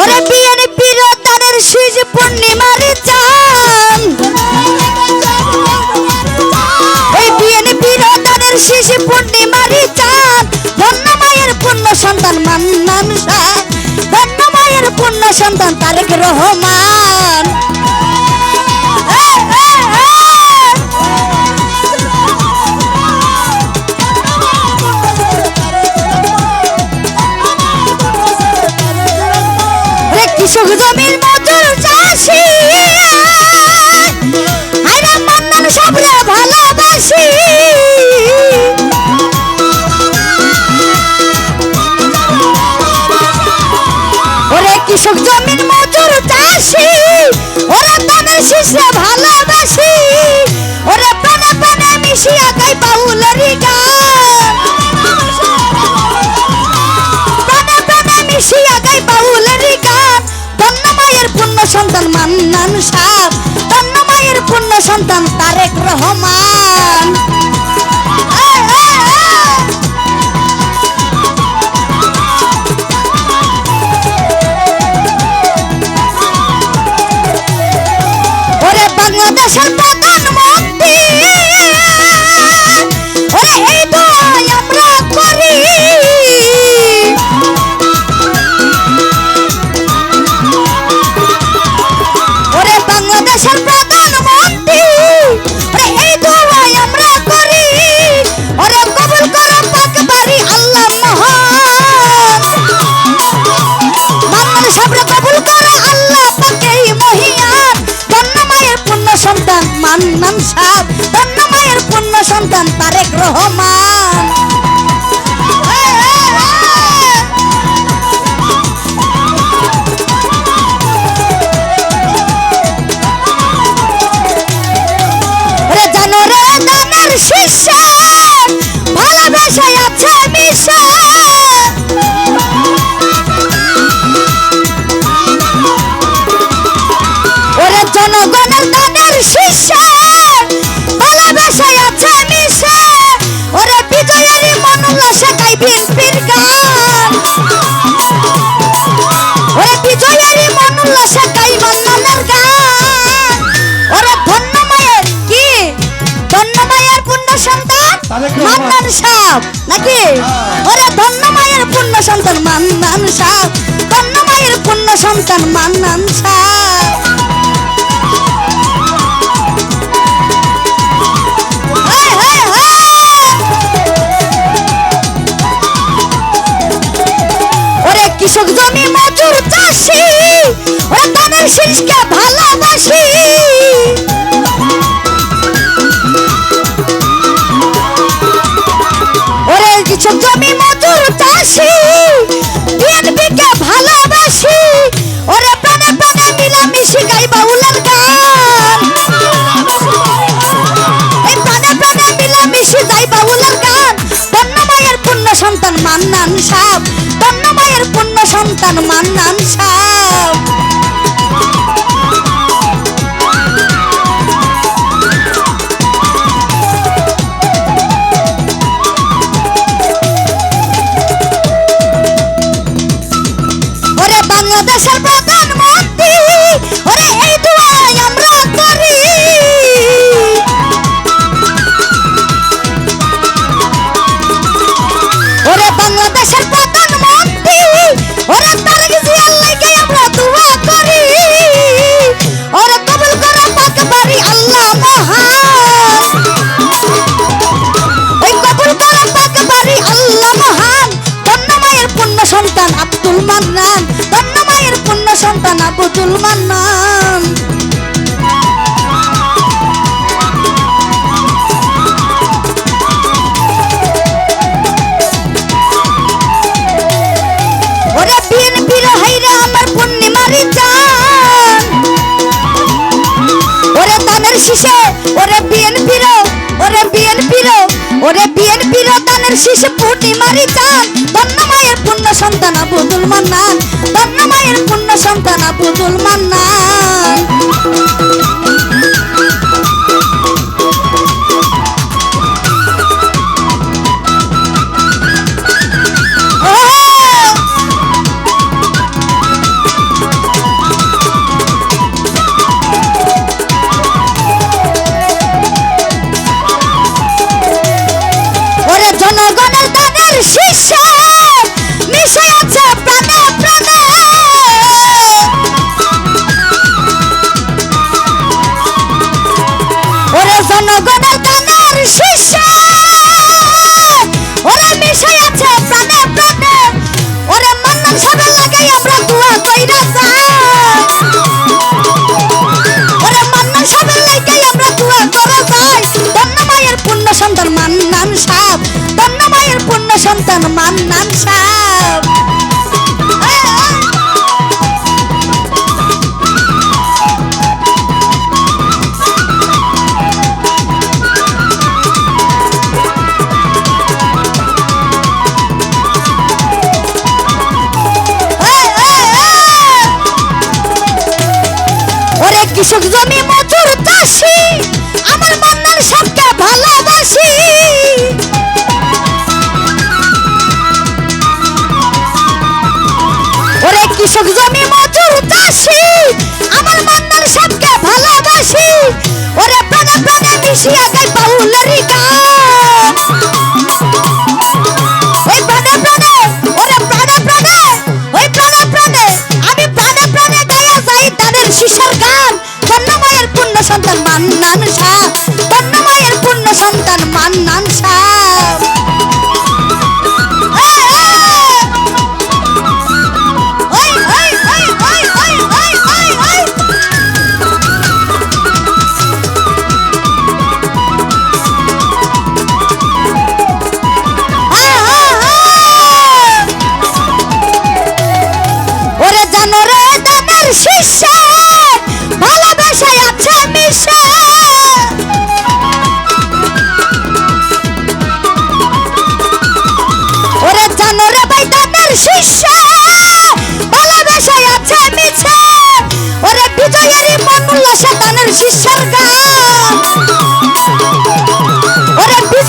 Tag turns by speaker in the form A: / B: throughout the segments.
A: ওরে বিএনপি রতারের শীষ পূর্ণিমার এই বিএনপি রতারের শীষ পূর্ণিমার চান ধন্য মায়ের পূর্ণ সন্তান মান্নান শাহ ধন্য মায়ের পূর্ণ সন্তান তারেক রহমান। বাউলেরই গান। প্রাণে প্রাণে মিশিয়া গাই বাউলের গান। ধন্য মায়ের পূর্ণ সন্তান মান্নান সাহ ধন্য মায়ের পূর্ণ সন্তান তারেক রহমান। বাংলাদেশের বিএনপির গান। ওরে বিজয়েরই উল্লাসে মান্নানের গান। ওরে ধন্য মায়ের কি? ধন্য মায়ের পূর্ণ সন্তান মান্নান সাহ। নাকি? ওরে ধন্য মায়ের পূর্ণ সন্তান মান্নান সাহ। ধন্য মায়ের পূর্ণ সন্তান মান্নান সাহ। শীষকে ভালোবাসি। ওরে কৃষক জমি মজুর চাষি, বিএনপিকে ভালোবাসি। ওরে, প্রাণে প্রাণে মিলামিশি গান। এই প্রাণে প্রাণে মিলামিশি গান। পূর্ণ সন্তান মান্নান সাহ ধন্য মায়ের পূর্ণ সন্তান মান্নান সাহ সন্তান আব্দুল মান্নান। ওরে বিএনপি হাইরে আমার পূর্ণিমারি চান ওরে দানের শীষে, ওরে ওরে বিএনপির ওরে বিএনপির দানের শীষে পূর্ণিমারি চান ধন্য মায়ের পূর্ণ সন্তান আবুদুল মান্নান। ধন্য সন্তান আবুদুল মান্নান সন্তান মান্নান সাহ ওরে কৃষক জমি মজুর চাষি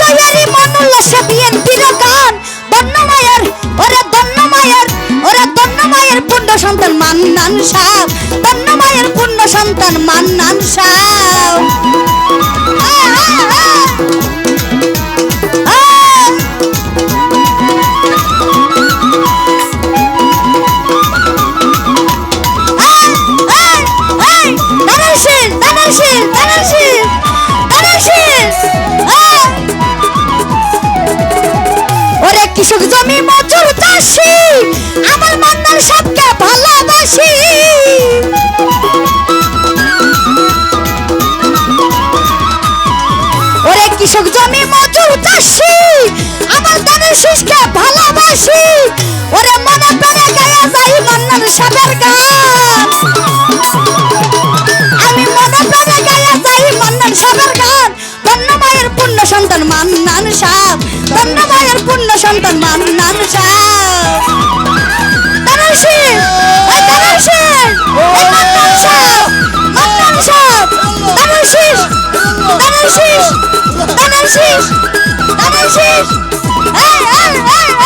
A: ওরে বিজয়েরই মন উল্লাসে বিএনপির গান দন্নমায়ের, ওরে দন্নমায়ের ওরে দন্নমায়ের পূর্ণ সন্তান মান্নান শাহ দন্নমায়ের পূর্ণ সন্তান মান্নান শাহ জমি মজুর চাষি আমার মান্নার সবকে ভালোবাসি। ওরে কৃষক জমি মজুর চাষি আমার দানের শিষকে ভালোবাসি। ওরে মনে প্রাণে গায়া যাই মান্নার সাবের গান। ধন্যবাদের পুণ্য সন্তান মান্নান সাহ। মায়ের পুণ্য সন্তান মান্নান সাহ। Hey, hey, তানাশি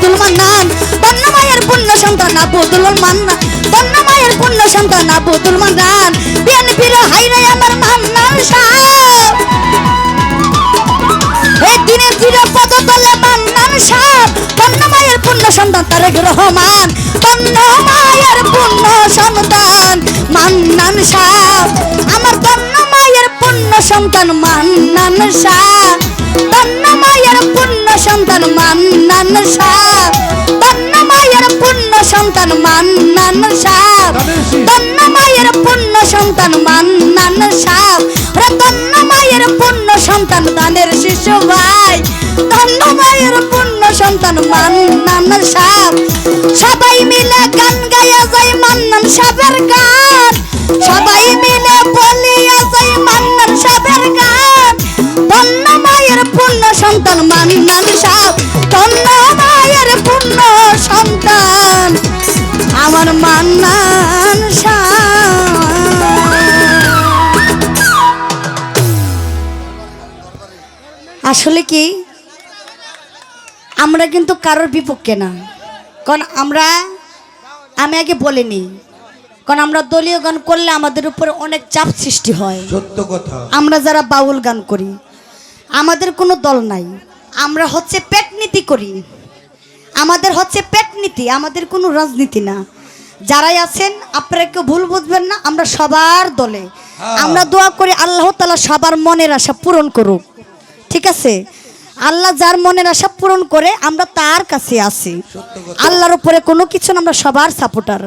A: আবুদুল মান্নান ধন্যমায়ের পূর্ণ সন্তান আবুদুল মান্নান ধন্যমায়ের পূর্ণ সন্তান আবুদুল মান্নান বিএনপির হাইরে আমার মান্নান শাহ এই পদ তলে মান্নান সাপ। তন্ন মায়ের পূর্ণ সন্তান তারেক রহমান তন্ন মায়ের পূর্ণ সন্তান মান্নান সাপ। আমার তন্ন মায়ের পূর্ণ সন্তান মান্নান সাপ। তন্ন মায়ের পূর্ণ সন্তান মান্নান মায়ের পূর্ণ সন্তান মান্নান সাপ। ধন্য মায়ের পুণ্য সন্তান মান্নান সাপ। ধন্য মায়ের পুণ্য সন্তান দানের শিশু ভাই। ধন্য মায়ের পুণ্য সন্তান মান্নান সাপ। সবাই আমার মান্নান আসলে কি আমরা কিন্তু কারোর বিপক্ষে না। কারণ আমরা আমি আগে বলিনি কারণ আমরা দলীয় গান করলে আমাদের উপরে অনেক চাপ সৃষ্টি হয়।
B: সত্য কথা।
A: আমরা যারা বাউল গান করি আমাদের কোনো দল নাই। আমরা হচ্ছে পেট নীতি করি। আমাদের হচ্ছে পেট নীতি আমাদের কোনো রাজনীতি না। যারাই আছেন আপনারা কেউ ভুল বুঝবেন না আমরা সবার দলে।
B: হ্যাঁ।
A: আমরা দোয়া করি আল্লাহ তালা সবার মনের আশা পূরণ করুক। ঠিক আছে? আল্লাহ যার মনের আশা পূরণ করে আমরা তার কাছে আসি আল্লাহর উপরে কোনো কিছু না আমরা সবার সাপোর্টার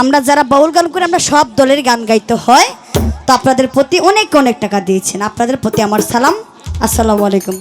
A: আমরা যারা বাউল গান করি আমরা সব দলের গান গাইতে হয়। তো আপনাদের প্রতি অনেক অনেক টাকা দিয়েছেন। আপনাদের প্রতি আমার সালাম। আসসালামু আলাইকুম।